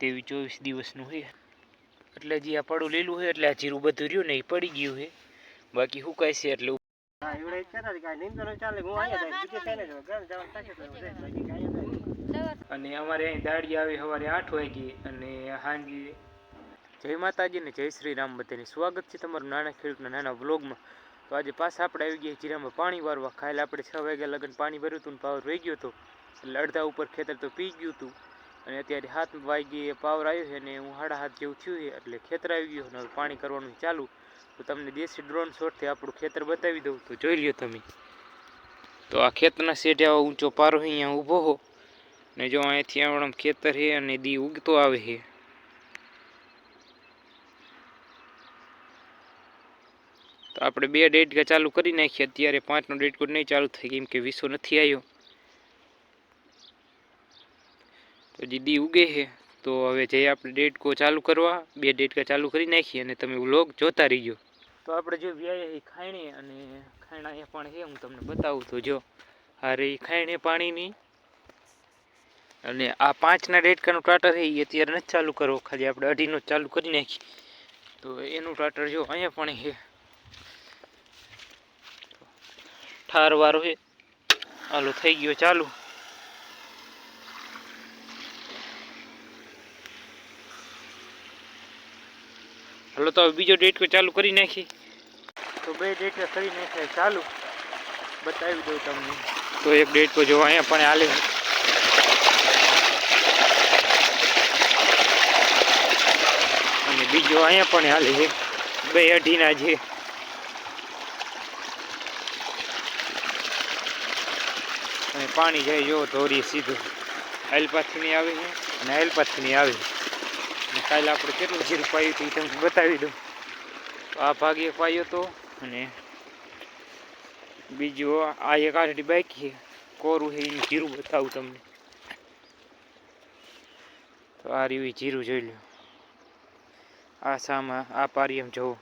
તેવી ચોવીસ દિવસનું છે. એટલે જે આ પડું લીલું છે એટલે આ જીરું બધું રહ્યું ને એ પડી ગયું છે. બાકી સુકાય છે એટલે. અને અમારે અહીં દાડી આવે સવારે આઠ વાગે અને સાંજે જય માતાજી ને જય શ્રી રામ બધાને સ્વાગત છે તમારું નાના ખેડૂતના નાના વ્લોગમાં. તો આજે પાછા આપણે આવી ગયા જીરામાં પાણી વારવા. ખાયલા આપણે છ વાગ્યા લગન પાણી ભર્યું હતું ને પાવર વહી ગયો હતો. એટલે અડધા ઉપર ખેતર તો પી ગયું હતું. અને અત્યારે હાથ વાગી પાવર આવ્યો છે અને હું સાડા હાથ જેવું થયું છે, એટલે ખેતર આવી ગયું અને પાણી કરવાનું ચાલુ. તો તમને દેશી ડ્રોન શોટથી આપણું ખેતર બતાવી દઉં. તો જોઈ લ્યો તમે. તો આ ખેતરના શેઢે આવો ઊંચો પારો અહીંયા ઊભો હો. ને જો અહીંયાથી આવડમ ખેતર છે અને દી ઉગતો આવે છે. તો આપણે બે ડેટકા ચાલુ કરી નાખીએ. અત્યારે પાંચનો ડેટકો નહીં ચાલુ થાય કેમ કે વિસો નથી આવ્યો. તો દીદી ઉગે છે, તો હવે જે આપણે ડેટકો ચાલુ કરવા, બે ડેટકા ચાલુ કરી નાખીએ અને તમે વ્લોગ જોતા રહીજો. તો આપણે જો વ્યાય ખાયણે અને ખાયણા એ પણ છે, હું તમને બતાવું તો જો. આ રહી પાણીની. અને આ પાંચના ડેટકાનું ટાટર છે એ અત્યારે નથી ચાલુ કરવો, ખાલી આપણે અઢીનો ચાલુ કરી નાખીએ. તો એનું ટાટર જો અહીંયા પણ છે. ઠાર વાળો છે. હાલો, થઈ ગયો ચાલુ. હાલો તો બીજો ડેટકો ચાલુ કરી નાખી. તો બે ડેટકા કરી નાખ્યા ચાલુ. બતાવી દઉં તમને. તો એક ડેટકો જો અહીંયા પણ હાલે અને બીજો અહીંયા પણ હાલે છે. બે અઢીના છે. અને પાણી જાય જો ધોરી સીધું. આયલપાથની આવે છે. અને આયલપાથની આવે છે. કાલે આપણે કેટલું જીરું પાયું હતું એ તમને બતાવી દઉં. આ ભાગ એક પાયો હતો અને બીજું આ એક આઠડી બાકી છે. કોરું છે એનું જીરું બતાવું તમને. તો આ રહ્યું જીરું જોઈ લો. આ સામા આ પારી એમ જવું.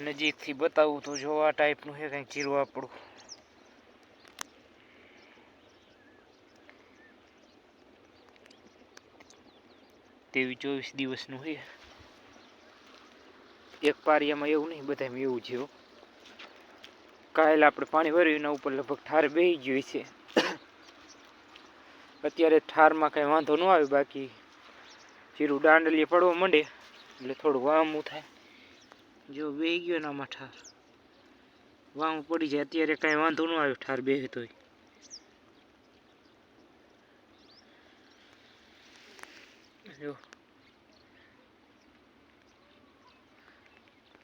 નજીકથી બતાવું તો જો આ ટાઈપનું છે કંઈક જીરું આપણું. તેવી ચોવીસ દિવસનું છે. એક પારિયામાં એવું નહીં બધામાં એવું છે કાયલ આપણે પાણી ભર્યું એના ઉપર લગભગ ઠાર બેહી ગયું છે. અત્યારે ઠારમાં કાંઈ વાંધો ન આવે, બાકી જીરું દાંડલીએ પડવા માંડે, એટલે થોડું વામું થાય. જો બેહી ગયો ને આમાં ઠાર. વામું પડી જાય, અત્યારે કાંઈ વાંધો ન આવે ઠાર બેહે તોય. જો.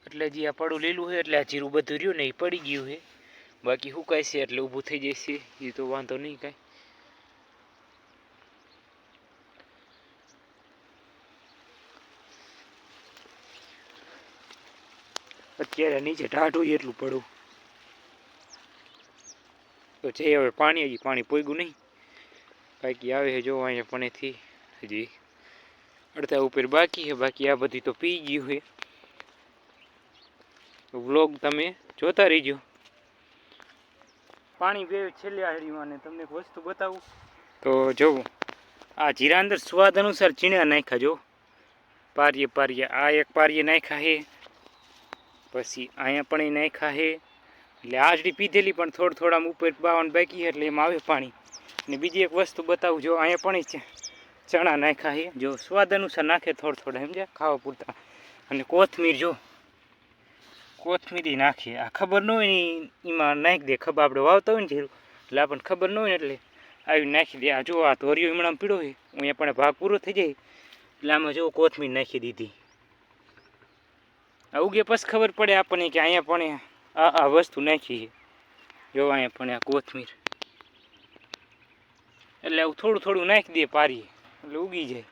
એટલે જે આ પડું લીલું છે, એટલે આ જીરું બધું રહ્યું ને એ પડી ગયું છે. બાકી સુકાય છે, એટલે ઊભું થઈ જશે. એ તો વાંધો નહીં કાંઈ. અત્યારે નીચે ટાઢું એટલું પડું. તો છે હવે પાણી, હજી પાણી પોગ્યું નહીં. બાકી આવે છે અહીંયા પણેથી હજી. અડધા ઉપર બાકી છે બાકી આ બધી તો પી ગયું છે વ્લોગ તમે જોતા રહીજો. પાણી બે છેલ્લે હારીમાં ને તમને એક વસ્તુ બતાવું. તો જોવું આ જીરા અંદર સ્વાદ અનુસાર ચીણા નાખ્યા જો. પારીએ પારીએ આ એક પારીએ નાખ્યા હે પછી અહીંયા પણ એ નાખ્યા હે એટલે આજડી પીધેલી પણ થોડ થોડા ઉપર બાવન બાકી છે એટલે એમાં આવે પાણી. ને બીજી એક વસ્તુ બતાવું જો અહીંયા પણ છે. ચણા નાખ્યા છે. જો સ્વાદ અનુસાર નાખે થોડા થોડા, સમજ્યા? ખાવા પૂરતા. અને કોથમીર જો, કોથમીરી નાખીએ. આ ખબર ન હોય ને એમાં નાખી દે ખબર આપણે વાવતા હોય ને જીરું એટલે આપણને ખબર ન હોય એટલે આવી નાખી દે. આ જો આ ધોરિયો હમણાં પીળો છે, અહીંયા પણ ભાગ પૂરો થઈ જાય. એટલે આમાં જો કોથમીર નાખી દીધી. આ ઉગે પછી ખબર પડે આપણને કે અહીંયા પણ આ આ વસ્તુ નાખી છે. જો અહીંયા પણ આ કોથમીર. એટલે આવું થોડું થોડું નાખી દે પારીએ. એટલે ઉગી જાય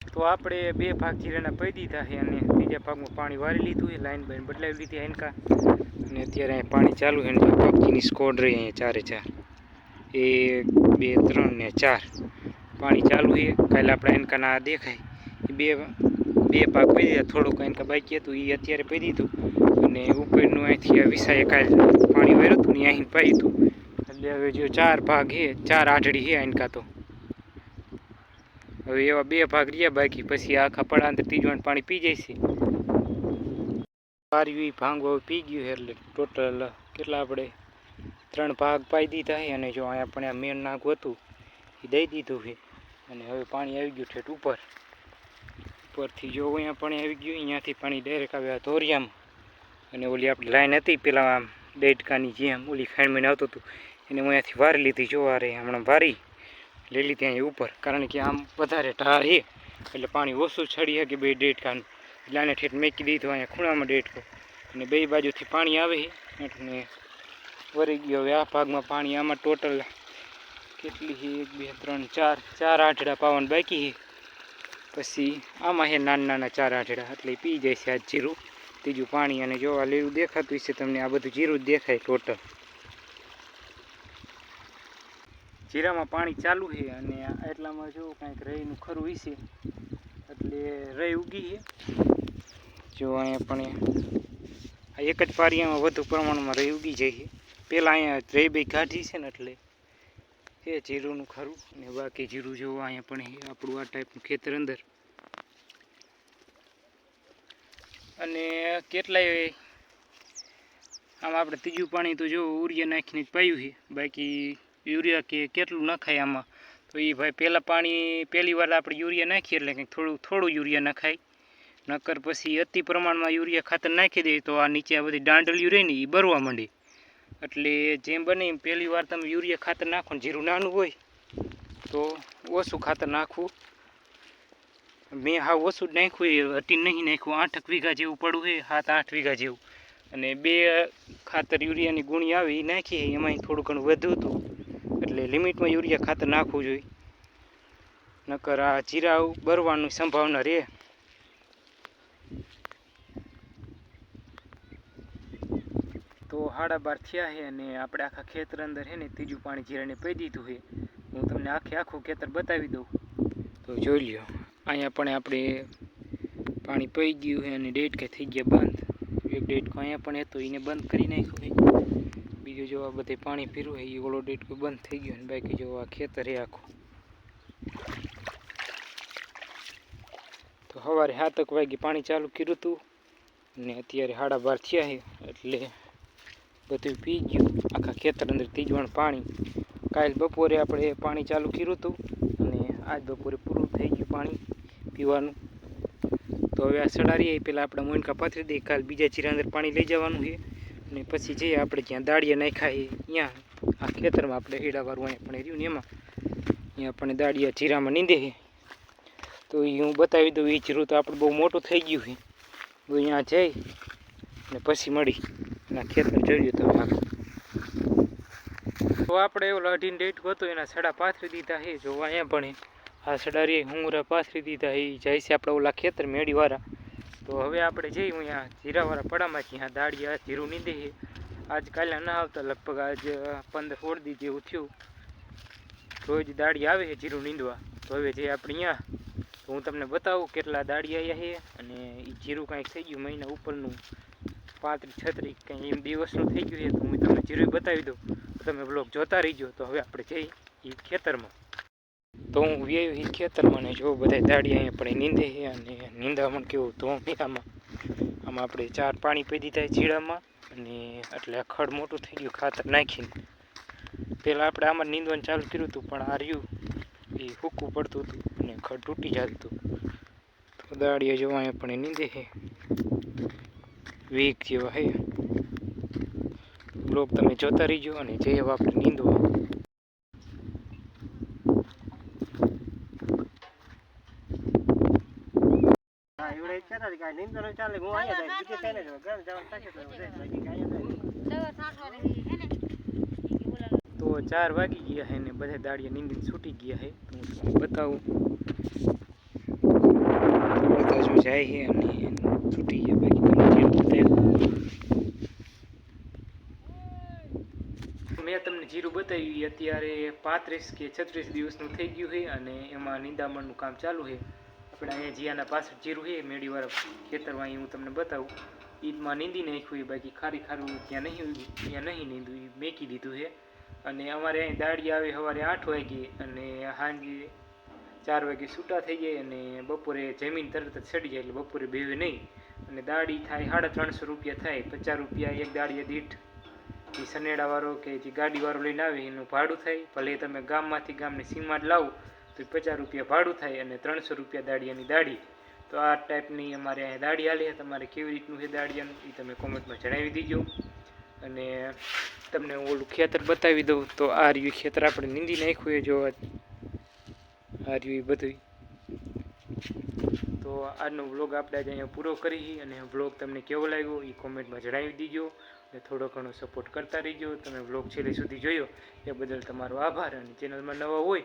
તો આપણે બે ભાગ જીરાના પી દીધા છે અને ત્રીજા ભાગમાં પાણી વારી લીધું છે, લાઈન બાઈન બદલાવી લીધી એનકા અને અત્યારે અહીં પાણી ચાલુ છે અને પક્ષીની સ્કોડ રહી અહીંયા ચારે ચાર. એક, બે, ત્રણ ને ચાર. પાણી ચાલુ છે. કાલે આપણે એનકાના આ દેખાય. એ બે બે ભાગ પી દીધા, થોડુંક એનકા બાકી હતું એ અત્યારે પી દીધું. અને ઉપરનું અહીંથી આ વિસાએ કાલે પાણી વાર્યું હતું ને અહીં પાઈ હતું એટલે હવે જો ચાર ભાગ હે, ચાર આઢળી હે આનકા તો. હવે એવા બે ભાગ રહ્યા બાકી, પછી આખા પડા અંદર ત્રીજવાણ પાણી પી જાય છે પાર્યું એ ભાંગો પી ગયું એટલે ટોટલ કેટલા આપણે ત્રણ ભાગ પાઈ દીધા હે, અને જો અહીંયા પણ આ મેન નાગ હતું, એ દઈ દીધું છે અને હવે પાણી આવી ગયું ઠેઠ ઉપર. ઉપરથી જો અહીંયા પાણી આવી ગયું, અહીંયાથી પાણી ડાયરેક્ટ આવ્યા ધોરિયામાં. અને ઓલી આપણી લાઈન હતી, પેલા આમ દેડકાની જેમ, ઓલી ખાંડમીને આવતું હતું એને હું અહીંયાથી વારી લીધી. જોવા રહી હમણાં વારી લઈ લીધી અહીંયા ઉપર. કારણ કે આમ વધારે ઢાર છે એટલે પાણી ઓછું છડી શકે બે દેડકાનું એટલે આને ઠેઠ મેકી દીધું, અહીંયા ખૂણામાં દેડકો અને બે બાજુથી પાણી આવે છે એટલે વરી ગયો. હવે આ ભાગમાં પાણી આમાં ટોટલ કેટલી છે એક, બે, ત્રણ, ચાર. ચાર આઠડા પાવાનું બાકી છે પછી આમાં છે નાના નાના ચાર આઠડા. એટલે પી જાય છે આ જીરું. ત્રીજું પાણી. અને જો આ લીલું દેખાતું છે તમને આ બધું જીરું જ દેખાય ટોટલ જીરામાં પાણી ચાલુ છે અને એટલામાં જો કાંઈક રહીનું ખરું હશે એટલે રહી ઉગી છે. જો અહીંયા પણ આ એક જ પારિયામાં વધુ પ્રમાણમાં રહી ઉગી જાય છે. પહેલાં અહીંયા રહી બે કાઢી છે ને એટલે એ જીરુંનું ખરું. અને બાકી જીરું જોવો અહીંયા પણ છે આપણું આ ટાઈપનું ખેતર અંદર. અને કેટલાય આમ આપણે ત્રીજું પાણી તો જો ઉરિયા નાખીને જ પાયું છે. બાકી યુરિયા કે કેટલું નખાય આમાં. તો એ ભાઈ પહેલાં પાણી પહેલી વાર આપણે યુરિયા નાખીએ એટલે કંઈક થોડું થોડું યુરિયા નખાય નકર પછી અતિ પ્રમાણમાં યુરિયા ખાતર નાખી દઈએ તો આ નીચે આ બધી દાંડલિયું રહી ને એ બરવા માંડે. એટલે જેમ બને એમ પહેલી વાર તમે યુરિયા ખાતર નાખો ને જીરું નાનું હોય, તો ઓછું ખાતર નાખવું. મેં હા ઓછું નાખ્યું એ અટી નહીં નાખ્યું આઠક વીઘા જેવું પડવું છે સાત, આઠ વીઘા જેવું. અને બે ખાતર યુરિયાની ગુણી આવી એ નાખી એમાં થોડું ઘણું વધુ હતું. એટલે લિમિટમાં યુરિયા ખાતર નાખવું જોઈએ. નકર આ જીરા બરવાની સંભાવના રહે. તો સાડા બાર થયા છે અને આપણે આખા ખેતર અંદર છે ને ત્રીજું પાણી જીરાને પી દીધું છે હું તમને આખે આખું ખેતર બતાવી દઉં. તો જોઈ લ્યો, અહીંયા પણ આપણે પાણી પી ગયું છે અને ડેટ કે થઈ ગયા બંધ. એક ડેટકો અહીંયા પણ હતો એને બંધ કરી નાખ્યું બીજું જો આ બધે પાણી પીરું હોય એ ઓલો ડેટકો બંધ થઈ ગયો અને બાકી જો આ ખેતર આખું. તો સવારે સાતક વાગે પાણી ચાલુ કર્યું હતું ને અત્યારે સાડા બાર થયા છે, એટલે બધું પી ગયું. આખા ખેતર અંદર ત્રીજવાણ પાણી. કાલ બપોરે આપણે પાણી ચાલુ કર્યું હતું અને આજ બપોરે પૂરું થઈ ગયું પાણી પીવાનું. તો હવે આ સડારીએ પહેલાં આપણે મોનકા પાથરી દઈએ, કાલ બીજા અંદર પાણી લઈ જવાનું છે. અને પછી જઈએ આપણે જ્યાં દાળિયા નાખ્યા છે ત્યાં આ ખેતરમાં આપણે હેડાવાળું અહીંયા પણ રહ્યું ને એમાં. અહીંયા આપણે દાળીયા જીરામાં નીંદે છે. તો એ હું બતાવી દઉં એ જીરું તો આપણે બહુ મોટું થઈ ગયું છે. તો અહીંયા જઈ અને પછી મળી. અને ખેતર જોયું તમે આખું તો આપણે એવો અઢીને ડેટ હતો એના સડા પાથરી દીધા છે, જોવા અહીંયા પણ. આ સડારી હુંગરા પાથરી દીધા એ જાય છે આપણે ઓલા ખેતર મેળીવાળા. તો હવે આપણે જઈએ અહીંયા જીરાવાળા પડામાં ત્યાં દાળિયા જીરું નીંદે છે આજ કાલે ના આવતા, લગભગ આજ પંદર સોળ દી જેવું થયું. રોજ દાળી આવે છે જીરું નીંદવા. તો હવે જે આપણે અહીંયા. તો હું તમને બતાવું કેટલા દાળી આવ્યા છે અને એ જીરું કાંઈક થઈ ગયું મહિના ઉપરનું. પાંત્રીસ, છત્રીસ કંઈ એમ દિવસનું થઈ ગયું છે. તો હું તમને જીરું બતાવી દઉં. તમે બ્લોગ જોતા રહીજો. તો હવે આપણે જઈ એ ખેતરમાં. તો હું વ્યય ખેતરમાં ને જો બધા દાડી અહીંયા પણ નીંદે છે અને નીંદામણ કેવું ધોમ આમાં આમાં આપણે ચાર પાણી પી દીધા જીડામાં અને એટલે ખડ મોટું થઈ ગયું ખાતર નાખીને. પહેલાં આપણે આમાં નીંદવાનું ચાલુ કર્યું હતું પણ હાર્યું એ હૂકું પડતું હતું અને ખડ તૂટી જતું હતું. તો દાડીએ જોવા અહીંયા પણ નીંદે છે. વીક જેવા હે બ્લોક તમે જોતા રહીજો અને જે આપણે નીંદવા હા કે કાંઈ નિંદો ન ચાલે હું અહીંયા જાય બીજે ઘર જવાનું તો બાકી કાંઈ તો ચાર વાગી ગયા હે ને બધા દાડિયા નીંદીને છૂટી ગયા હે. તો હું તમને બતાવું. બધા જો જાય છે અને છૂટી ગયા બાકી તમને જેવું બતાવ્યું મેં તમને જીરું બતાવ્યું અત્યારે પાંત્રીસ કે છત્રીસ દિવસનું થઈ ગયું છે અને એમાં નિંદામણનું કામ ચાલુ છે આપણે અહીંયા જીયાના પાછળ જીરું છે મેળીવાળા ખેતરમાં અહીં હું તમને બતાવું. ઈદમાં નીંદી નાખ્યું એ બાકી ખારી ખારું ત્યાં નહીં ત્યાં નહીં નીંદું. એ મેકી દીધું છે. અને અમારે અહીં દાળી આવે સવારે આઠ વાગે અને સાંજે ચાર વાગે છૂટા થઈ જાય અને બપોરે જમીન તરત જ સડી જાય એટલે બપોરે બેવે નહીં. અને દાળી થાય સાડા ત્રણસો રૂપિયા થાય, પચાસ રૂપિયા એક દાળીએ દીઠ એ સનેડાવાળો કે જે ગાડીવાળો લઈને આવે, એનું ભાડું થાય. ભલે તમે ગામમાંથી ગામની સીમા જ લાવો તો પચાસ રૂપિયા ભાડું થાય અને ત્રણસો રૂપિયા દાડિયાની દાડી તો આ ટાઈપની અમારે અહીંયા દાડી હાલે છે. તમારે કેવી રીતનું છે દાડિયાનું એ તમે કોમેન્ટમાં જણાવી દીજો. અને તમને ઓલું ખેતર બતાવી દઉં. તો આ રહ્યું ખેતર. આપણે નીંદી નાખ્યું એ જોવા આ રહ્યું એ બધું તો આજનો વ્લોગ આપણે આજે અહીંયા પૂરો કરી અને વ્લોગ તમને કેવો લાગ્યો એ કોમેન્ટમાં જણાવી દીજો. અને થોડો ઘણો સપોર્ટ કરતા રહીજો. તમે વ્લોગ છેલ્લે સુધી જોયો. એ બદલ તમારો આભાર. અને ચેનલમાં નવા હોય